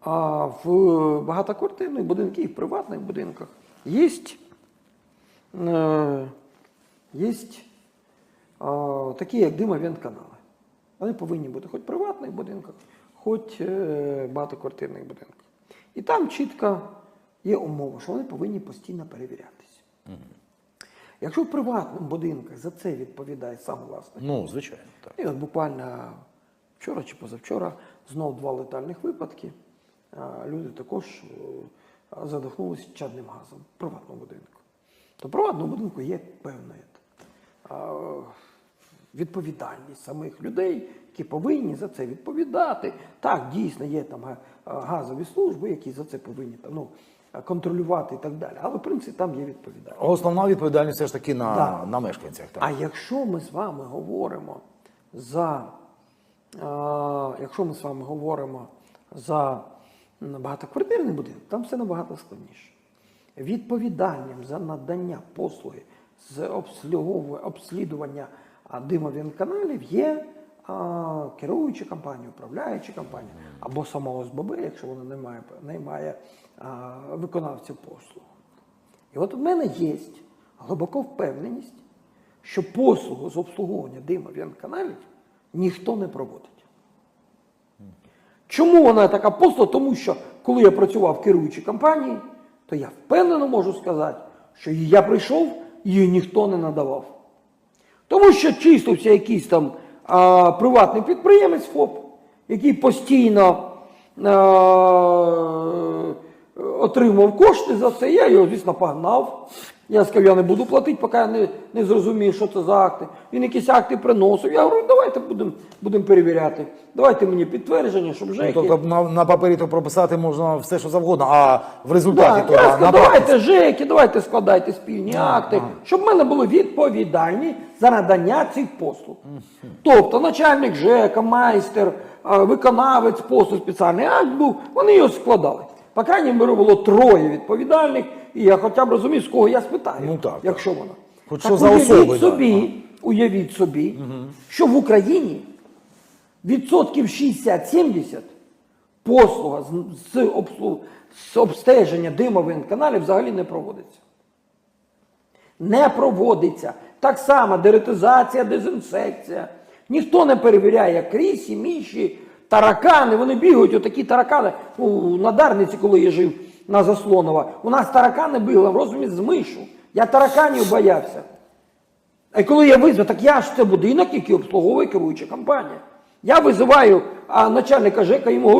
А в багатоквартирних будинках і в приватних будинках є, е, є е, такі, як димовент-канали. Вони повинні бути хоч в приватних будинках, хоч е, в багатоквартирних будинках. І там чітко є умова, що вони повинні постійно перевірятися. Якщо в приватних будинках за це відповідає сам власник, Ну, звичайно, так. і от буквально вчора чи позавчора знов два летальних випадки. Люди також е, задихнулися чадним газом в приватному будинку. То в приватному будинку є певна е, відповідальність самих людей, які повинні за це відповідати. Так, дійсно, є там газові служби, які за це повинні там, ну, контролювати і так далі. Але в принципі там є відповідальність. Основна відповідальність все ж таки на, Да. на мешканцях. Так. А якщо ми з вами говоримо за, е, якщо ми з вами говоримо за багатоквартирний будинок, там все набагато складніше. Відповідальним за надання послуги з обслідування а, димовінканалів є а, керуюча компанія, управляюча компанія або сама ОСББ, якщо вона не має, не має а, виконавців послуг. І от у мене є глибока впевненість, що послугу з обслуговування димов'янканалів ніхто не проводить. Чому вона така послуга? Тому що коли я працював в керуючій компанії, то я впевнено можу сказати, що я прийшов, її ніхто не надавав. Тому що числився якийсь там а, приватний підприємець ФОП, який постійно а, отримав кошти за це. Я його, звісно, погнав. Я сказав, я не буду платити, поки я не, не зрозумію, що це за акти. Він якісь акти приносив. Я говорю, давайте будемо будем перевіряти. Давайте мені підтвердження, щоб вже. Ну, тобто на, на папері то прописати можна все, що завгодно, а в результаті Так, то я сказав, на давайте практиці. ЖЕКи, давайте складайте спільні акти, щоб в мене були відповідальні за надання цих послуг. Тобто начальник ЖЕКа, майстер, виконавець послуг, спеціальний акт був, вони його складали. По крайній мірі було троє відповідальних, і я хоча б розумів, з кого я спитаю, Ну, так, якщо воно. Хоч так що за уявіть особи, да. собі, уявіть собі, що в Україні відсотків 60-70 послуга з, з, обслу- з обстеження димових каналів взагалі не проводиться. Не проводиться. Так само деретизація, дезінсекція. Ніхто не перевіряє крісі, міші, таракани. Вони бігають, отакі таракани. Ну, на Дарниці, коли я жив на Заслонова, у нас таракани били, в розумі з мишу. Я тараканів боявся. А коли я визвав, так я ж це будинок, який обслуговує керуюча компанія. Я визиваю а, начальника ЖЕКа, йому